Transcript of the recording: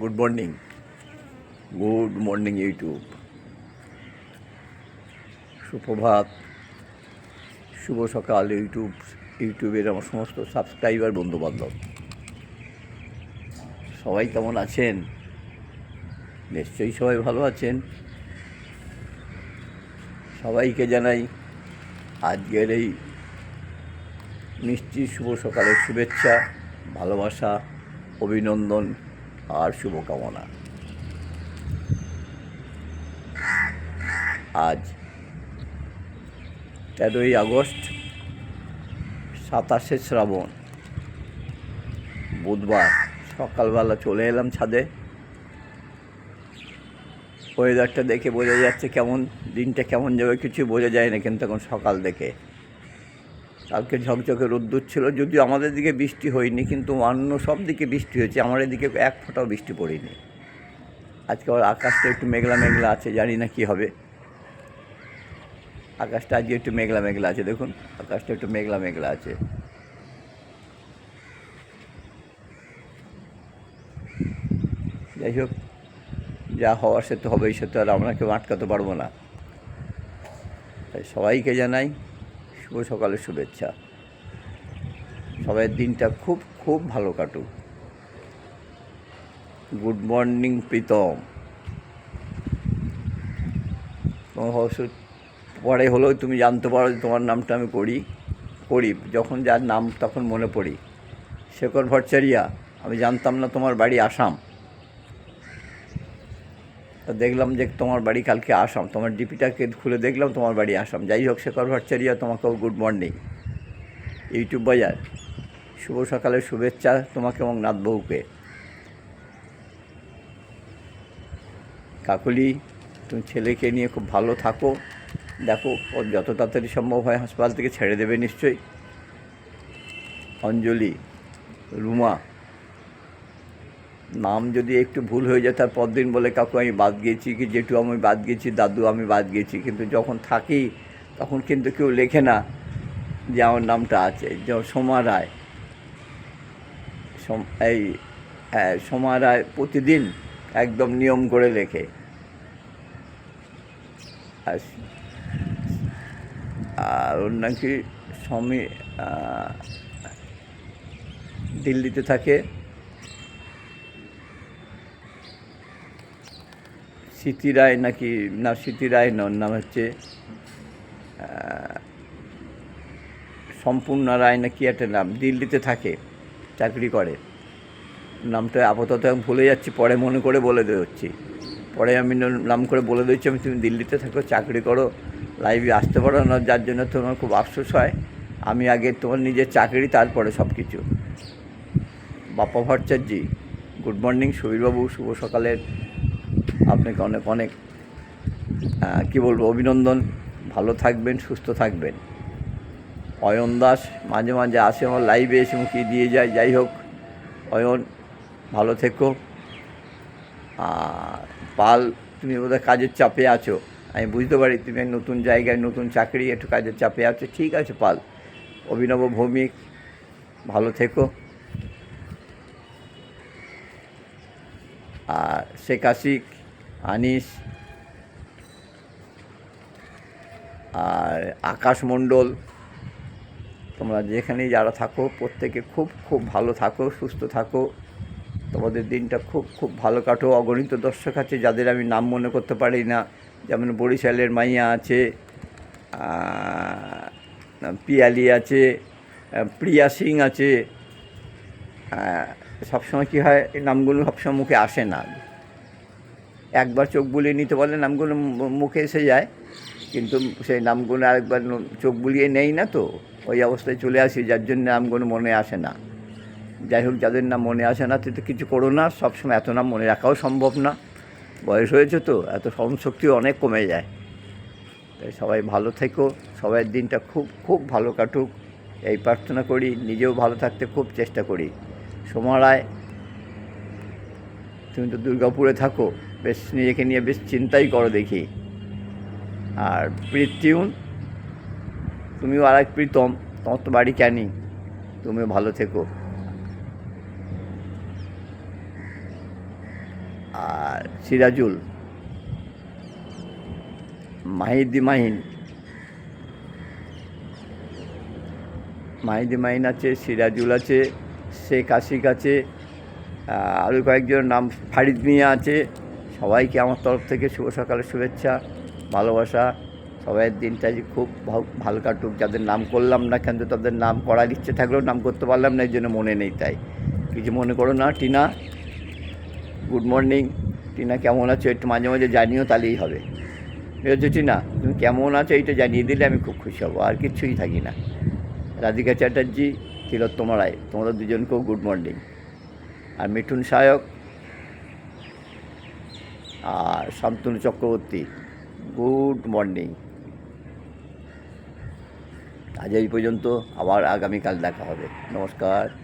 Good morning good morning YouTube সুপ্রভাত। শুভ সকাল ইউটিউব ইউটিউবের আমার সমস্ত সাবস্ক্রাইবার বন্ধুবান্ধব। সবাই কেমন আছেন? নিশ্চয়ই সবাই ভালো আছেন। সবাইকে জানাই আজকের এই মিষ্টি শুভ সকালের শুভেচ্ছা, ভালোবাসা, অভিনন্দন। আর শুভকামনা। আজ তেরোই আগস্ট, সাতাশে শ্রাবণ, বুধবার সকালবেলা চলে এলাম ছাদে। ওয়েদারটা দেখে বোঝা যাচ্ছে কেমন, দিনটা কেমন যাবে কিছু বোঝা যায় না কিন্তু এখন সকাল দেখে কালকে ঝকঝকে রোদ্দুর ছিল, যদিও আমাদের দিকে বৃষ্টি হয়নি, কিন্তু অন্য সব দিকে বৃষ্টি হয়েছে, আমার এদিকে এক ফোঁটাও বৃষ্টি পড়েনি। আজকে আবার আকাশটা একটু মেঘলা মেঘলা আছে, জানি না কী হবে। আকাশটা আজকে একটু মেঘলা মেঘলা আছে, দেখুন, আকাশটা একটু মেঘলা মেঘলা আছে। যাই হোক, যা হওয়ার সে তো হবেই, সে তো আর আমরা কেউ আটকাতে পারব না। তাই সবাইকে জানাই শুভ সকালের শুভেচ্ছা। সবাই দিনটা খুব খুব ভালো কাটুক। Good morning, Pritam. তোমার পরে হলেও তুমি জানতে পারো যে তোমার নামটা আমি করি করি। যখন যার নাম তখন মনে পড়ি। শেখর ভট্টাচারিয়া, আমি জানতাম না তোমার বাড়ি আসাম। তা দেখলাম যে তোমার বাড়ি কালকে আসাম। তোমার ডিপিটাকে খুলে দেখলাম, তোমার বাড়ি আসাম। যাই হোক, শেখর ভট্টাচারিয়া তোমাকেও গুড মর্নিং ইউটিউব বাজার। শুভ সকালের শুভেচ্ছা তোমাকে এবং নাথবাবুকে কাকুলি, তুমি ছেলেকে নিয়ে খুব ভালো থাকো। দেখো, ও যত তাড়াতাড়ি সম্ভব হয় হাসপাতাল থেকে ছেড়ে দেবে নিশ্চয়ই। অঞ্জলি, রুমা নাম যদি একটু ভুল হয়ে যায়, তার পরদিন বলে, কাকু, আমি বাদ গিয়েছি কি? জেঠু, আমি বাদ গিয়েছি দাদু, আমি বাদ গিয়েছি কিন্তু যখন থাকি, তখন কিন্তু কেউ লেখে না যে আমার নামটা আছে। সোমা রায়। এই হ্যাঁ সোমা রায় প্রতিদিন একদম নিয়ম করে লেখে। আর আর ওর নাকি স্বামী দিল্লিতে থাকে। স্মৃতি রায় নাকি, না, স্মৃতি রায় নন নাম হচ্ছে সম্পূর্ণ রায় না কি একটা নাম, দিল্লিতে থাকে, চাকরি করে। নামটা আপাতত আমি ভুলে যাচ্ছি, পরে মনে করে বলে দিচ্ছি। পরে আমি নাম করে বলে দিচ্ছি, আমি তুমি দিল্লিতে থাকো, চাকরি করো লাইভে আসতে পারো না, যার জন্য তোমার খুব আফসোস হয়। আমি আগে তোমার নিজের চাকরি, তারপরে সব কিছু বাপ্পা ভট্টাচার্যি, গুড মর্নিং সুবীরবাবু শুভ সকালের আপনাকে অনেক অনেক কী বলব, অভিনন্দন। ভালো থাকবেন, সুস্থ থাকবেন। অয়ন দাস মাঝে মাঝে আসে আমার লাইভে এসে মুখে দিয়ে যায়। যাই হোক, অয়ন, ভালো থেকো। আর পাল, তুমি বোধহয় কাজের চাপে আছো। আমি বুঝতে পারি তুমি নতুন জায়গায়, নতুন চাকরি, একটু কাজের চাপে আছো। ঠিক আছে, পাল। অভিনব ভৌমিক, ভালো থেকো। আর শেখ আশিক আনিস আর আকাশ মণ্ডল। তোমরা যেখানেই যারা থাকো, প্রত্যেকে খুব খুব ভালো থাকো, সুস্থ থাকো। তোমাদের দিনটা খুব খুব ভালো কাটো। অগণিত দর্শক আছে যাদের আমি নাম মনে করতে পারি না। যেমন বরিশালের মাইয়া আছে পিয়ালি আছে প্রিয়া সিং আছে। সবসময় কী হয়, এই নামগুলো সবসময় মুখে আসে না। একবার চোখ বুলিয়ে নিতে পারলে নামগুলো মুখে এসে যায়। কিন্তু সেই নামগুলো আরেকবার চোখ বুলিয়ে নেই না তো? ওই অবস্থায় চলে আসি, যার জন্য নামগুলো মনে আসে না। যাই হোক, যাদের নাম মনে আসে না তো কিছু করো না। সবসময় এত নাম মনে রাখাও সম্ভব না। বয়স হয়েছে তো, এত স্মরণশক্তি অনেক কমে যায়। তাই সবাই ভালো থেকো। সবাই দিনটা খুব খুব ভালো কাটুক। এই প্রার্থনা করি, নিজেও ভালো থাকতে খুব চেষ্টা করি। সোমারায় তুমি তো দুর্গাপুরে থাকো। বেশ নিজেকে নিয়ে বেশ চিন্তাই করো দেখি। আর প্রীতিউন, তুমিও আর এক প্রীতম, তোমার তো বাড়ি ক্যানিং তুমিও ভালো থেকো। আর সিরাজুল, মাহিদি মাহিন মাহিদি মাহিন আছে, সিরাজুল আছে, শেখ আশিক আছে আরও কয়েকজনের নাম ফারিদ মিয়া আছে সবাইকে আমার তরফ থেকে শুভ সকালের শুভেচ্ছা, ভালোবাসা। সবাইয়ের দিনটা যে খুব ভালো- কাটুক। যাদের নাম করলাম না কিন্তু তাদের নাম করার ইচ্ছে থাকলেও নাম করতে পারলাম না, এই জন্য মনে নেই তাই। কিছু মনে করো না, টিনা। গুড মর্নিং টিনা, কেমন আছো? একটু মাঝে মাঝে জানিও, তাহলেই হবে। বুঝেছ টিনা, তুমি কেমন আছো? এইটা জানিয়ে দিলে আমি খুব খুশি হব, আর কিচ্ছুই থাকি না। রাধিকা চ্যাটার্জি, তিলোত্তমা রায় তোমাদের দুজনকেও গুড মর্নিং আর মিঠুন সায়ক শান্তনু চক্রবর্তী গুড মর্নিং। আজ এই পর্যন্ত আবার আগামীকাল দেখা হবে। নমস্কার।